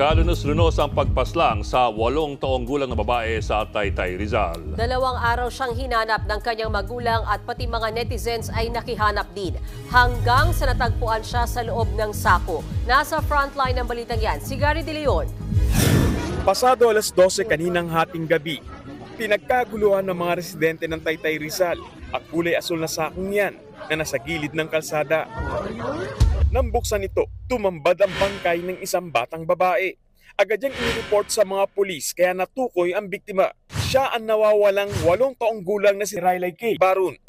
Kalunos-lunos ang pagpaslang sa walong taong gulang na babae sa Taytay Rizal. Dalawang araw siyang hinanap ng kanyang magulang at pati mga netizens ay nakihanap din. Hanggang sa natagpuan siya sa loob ng sako. Nasa frontline ng balitang yan, si Gary De Leon. Pasado alas 12 kaninang hating gabi, pinagkaguluhan ng mga residente ng Taytay Rizal ang kulay asul na sakong yan na nasa gilid ng kalsada. Nang buksan ito, tumambad ang bangkay ng isang batang babae. Agad niyang inireport sa mga pulis kaya natukoy ang biktima. Siya ang nawawalang walong taong gulang na si Riley K. Barun.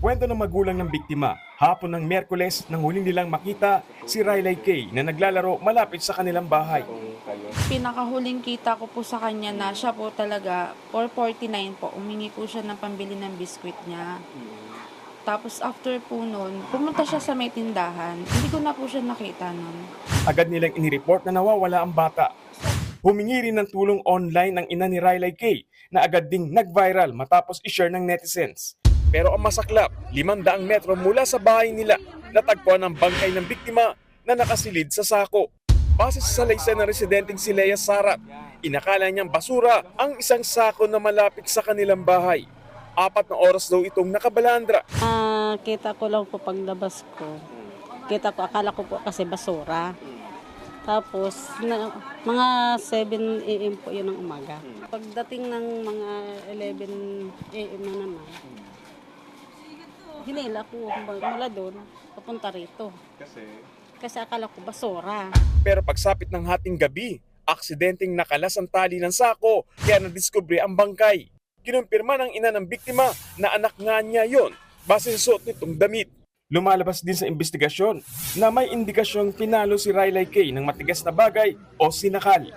Kwento ng magulang ng biktima, hapon ng Merkules nang huling nilang makita si Riley K. na naglalaro malapit sa kanilang bahay. pinakahuling kita ko po sa kanya na siya po talaga, 449 po, umingi po siya ng pambili ng biskwit niya. Tapos after po nun, pumunta siya sa may tindahan. Hindi ko na po siya nakita nun. Agad nilang inireport na nawawala ang bata. Humingi rin ng tulong online ng ina ni Riley K na agad ding nag-viral matapos i-share ng netizens. Pero ang masaklap, 500 metro mula sa bahay nila, natagpuan ang bangkay ng biktima na nakasilid sa sako. Base sa salaysay ng residenteng si Lea Sarat, inakala niyang basura ang isang sako na malapit sa kanilang bahay. Apat na oras daw itong nakabalandra. Ah, kita ko lang po paglabas ko. Kita ko, akala ko po kasi basura. Tapos, na, mga 7 a.m. po yun ng umaga. Pagdating ng mga 11 a.m. na naman, hinila ko mula doon, papunta rito. Kasi akala ko basura. Pero pagsapit ng hating gabi, aksidenteng nakalas ang tali ng sako kaya nadiskubre ang bangkay. Kinumpirma ng ina ng biktima na anak nga niya yon base sa suot nitong damit. Lumalabas din sa investigasyon na may indikasyong pinalo si Riley K ng matigas na bagay o sinakal.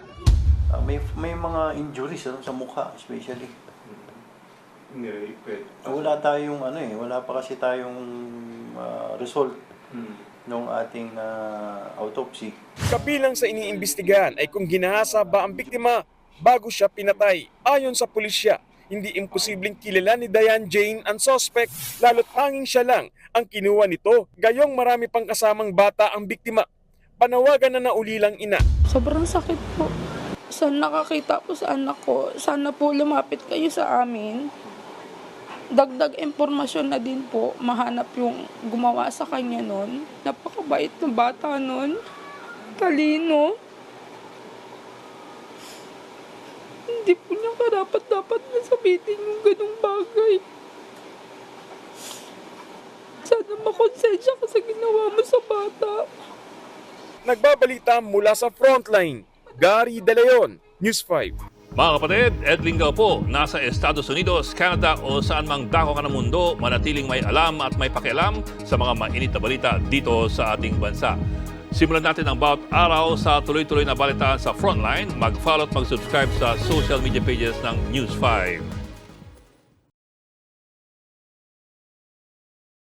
Ah, may may mga injuries ano, sa mukha especially. Ah, Wala tayong ano eh, wala pa kasi tayong ah, result ng ating ah, autopsy. Kabilang sa iniimbestigahan ay kung ginahasa ba ang biktima bago siya pinatay. Ayon sa pulisya, hindi imposibleng kilala ni Diane Jane ang suspect lalo't tanging siya lang ang kinuha nito. Gayong marami pang kasamang bata ang biktima. Panawagan na naulilang ina. Sobrang sakit po. Saan nakakita po sa anak ko, sana po lumapit kayo sa amin. Dagdag impormasyon na din po, mahanap yung gumawa sa kanya nun. Napakabait ng bata nun. Talino. Hindi po niya karapat-dapat na sabihin yung ganong bagay. Sana makonsensya ka sa ginawa mo sa bata. Nagbabalita mula sa frontline. Gary De Leon, News 5. Mga kapatid, Ed Linggaw po, nasa Estados Unidos, Canada o saan mang dako ka ng mundo, manatiling may alam at may pakialam sa mga mainit na balita dito sa ating bansa. Simulan natin ang bawat araw sa tuloy-tuloy na balitaan sa Frontline. Mag-follow at mag-subscribe sa social media pages ng News 5.